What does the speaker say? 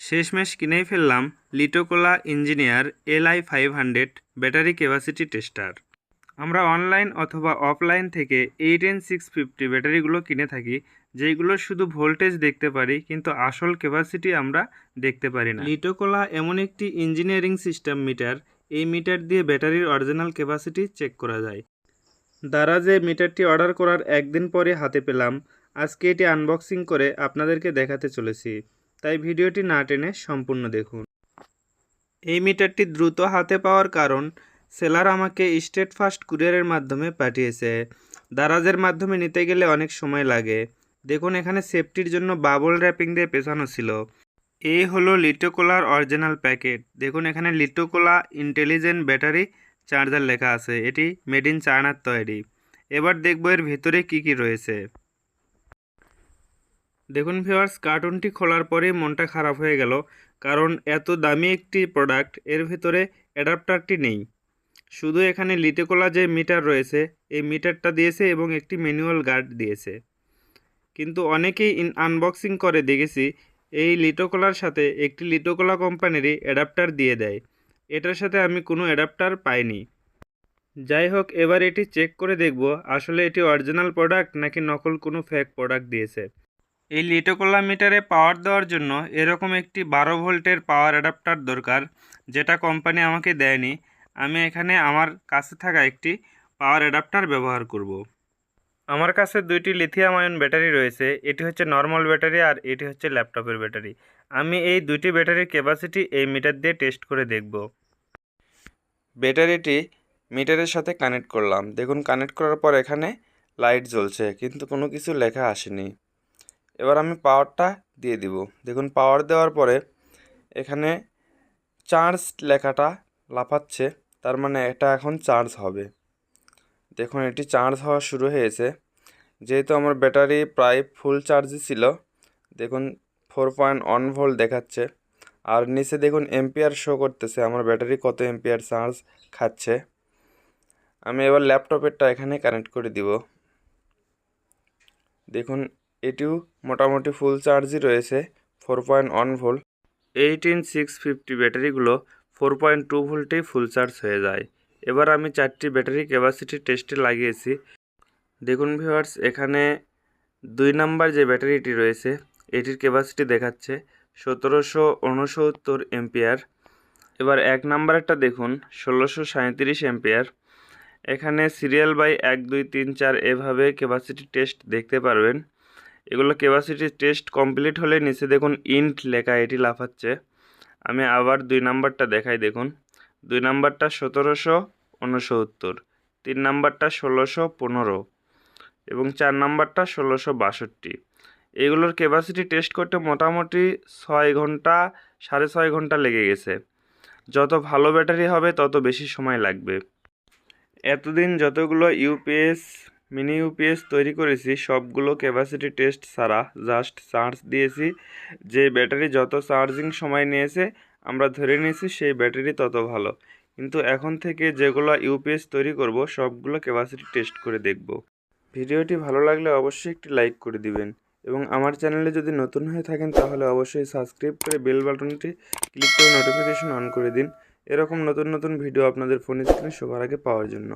শেষমেশ কিনেই ফেললাম Liitokala engineer LI five hundred battery capacity tester. আমরা অনলাইন অথবা অফলাইন থেকে এইট এন সিক্স ফিফটি ব্যাটারিগুলো কিনে থাকি, যেইগুলো শুধু ভোল্টেজ দেখতে পারি, কিন্তু আসল ক্যাপাসিটি আমরা দেখতে পারি না। লিটোকোলা এমন একটি ইঞ্জিনিয়ারিং সিস্টেম মিটার, এই মিটার দিয়ে ব্যাটারির অরিজিনাল ক্যাপাসিটি চেক করা যায়। দারাজে মিটারটি অর্ডার করার একদিন পরে হাতে পেলাম, আজকে এটি আনবক্সিং করে আপনাদেরকে দেখাতে চলেছি। তাই ভিডিওটি না টেনে সম্পূর্ণ দেখুন। এই মিটারটি দ্রুত হাতে পাওয়ার কারণ, সেলার আমাকে স্টেট ফাস্ট কুরিয়ারের মাধ্যমে পাঠিয়েছে। দারাজের মাধ্যমে নিতে গেলে অনেক সময় লাগে। দেখুন, এখানে সেফটির জন্য বাবল র্যাপিং দিয়ে পেছানো ছিল। এই হলো লিটোকোলার অরিজিনাল প্যাকেট। দেখুন, এখানে লিটোকোলা ইন্টেলিজেন্ট ব্যাটারি চার্জার লেখা আছে। এটি মেড ইন চায়নার তৈরি। এবার দেখব এর ভিতরে কি কি রয়েছে। দেখুন ভিওয়ার্স কার্টুনটি খোলার পরেই মনটা খারাপ হয়ে গেল, কারণ এত দামি একটি প্রোডাক্টের ভিতরে অ্যাডাপ্টারটি নেই। শুধু এখানে লিটেকোলা যে মিটার রয়েছে, এই মিটারটা দিয়েছে এবং একটি ম্যানুয়াল গার্ড দিয়েছে। কিন্তু অনেকেই ইন আনবক্সিং করে দেখেছি, এই লিটোকোলার সাথে একটি লিটোকোলা কোম্পানিরই অ্যাডাপ্টার দিয়ে দেয়। এটার সাথে আমি কোনো অ্যাডাপ্টার পাইনি। যাই হোক, এবার এটি চেক করে দেখব, আসলে এটি অরিজিনাল প্রোডাক্ট নাকি নকল কোনো ফেক প্রোডাক্ট দিয়েছে। এই লিটোকোলা মিটারে পাওয়ার দেওয়ার জন্য এরকম একটি বারো ভোল্টের পাওয়ার অ্যাডাপ্টার দরকার, যেটা কোম্পানি আমাকে দেয়নি। আমি এখানে আমার কাছে থাকা একটি পাওয়ার অ্যাডাপ্টার ব্যবহার করব। আমার কাছে দুইটি লিথিয়াম আয়ন ব্যাটারি রয়েছে, এটি হচ্ছে নর্মাল ব্যাটারি আর এটি হচ্ছে ল্যাপটপের ব্যাটারি। আমি এই দুইটি ব্যাটারির ক্যাপাসিটি এই মিটার দিয়ে টেস্ট করে দেখব। ব্যাটারিটি মিটারের সাথে কানেক্ট করলাম। দেখুন কানেক্ট করার পর এখানে লাইট জ্বলছে, কিন্তু কোনো কিছু লেখা আসেনি। এবার আমি পাওয়ারটা দিয়ে দিব। দেখুন পাওয়ার দেওয়ার পরে এখানে চার্জ লেখাটা লাফাচ্ছে, তার মানে এটা এখন চার্জ হবে। দেখুন, এটি চার্জ হওয়া শুরু হয়েছে। যেহেতু আমার ব্যাটারি প্রায় ফুল চার্জই ছিল, দেখুন ফোর পয়েন্ট ওয়ান ভোল্ট দেখাচ্ছে। আর নিচে দেখুন এম্পিয়ার শো করতেছে, আমার ব্যাটারি কত এম্পিয়ার চার্জ খাচ্ছে। আমি এবার ল্যাপটপেরটা এখানে কানেক্ট করে দিব। দেখুন এটিও মোটামুটি ফুল চার্জই রয়েছে four point one volt eighteen six fifty ব্যাটারিগুলো four point two ভোল্টেই ফুল চার্জ হয়ে যায়। এবার আমি চারটি ব্যাটারি ক্যাপাসিটি টেস্টে লাগিয়েছি। দেখুন ভিউয়ার্স এখানে দুই নাম্বার যে ব্যাটারিটি রয়েছে, এটির ক্যাপাসিটি দেখাচ্ছে সতেরোশো উনসত্তর এম্পিয়ার এবার এক নাম্বারটা দেখুন, ষোলোশো সাঁত্রিশ এম্পিয়ার এখানে সিরিয়াল বাই এক, দুই, তিন, চার এভাবে ক্যাপাসিটি টেস্ট দেখতে পারবেন। এগুলো ক্যাপাসিটি টেস্ট কমপ্লিট হলে নিচে দেখুন ইন্ট লেখা, এটি লাফাচ্ছে। আমি আবার দুই নাম্বারটা দেখাই, দেখুন। দুই নাম্বারটা সতেরোশো উনসত্তর তিন নাম্বারটা ষোলোশো পনেরো এবং চার নাম্বারটা ষোলোশো বাষট্টি। এগুলোর ক্যাপাসিটি টেস্ট করতে মোটামুটি ছয় ঘণ্টা, সাড়ে ছয় ঘণ্টা লেগে গেছে। যত ভালো ব্যাটারি হবে, তত বেশি সময় লাগবে। এতদিন যতগুলো ইউপিএস মিনি ইউপিএস তৈরি করেছি, সবগুলো ক্যাপাসিটি টেস্ট ছাড়া। জাস্ট চার্জ দিয়েছি, যে ব্যাটারি যত চার্জিং সময় নিয়েছে, আমরা ধরে নিয়েছি সেই ব্যাটারি তত ভালো। কিন্তু এখন থেকে যেগুলো ইউপিএস তৈরি করব, সবগুলো ক্যাপাসিটি টেস্ট করে দেখব। ভিডিওটি ভালো লাগলে অবশ্যই একটি লাইক করে দিবেন। এবং আমার চ্যানেলে যদি নতুন হয়ে থাকেন, তাহলে অবশ্যই সাবস্ক্রাইব করে বেল বাটনটি ক্লিক করে নোটিফিকেশন অন করে দিন। এরকম নতুন নতুন ভিডিও আপনাদের ফোন স্ক্রিনে সবার আগে পাওয়ার জন্য।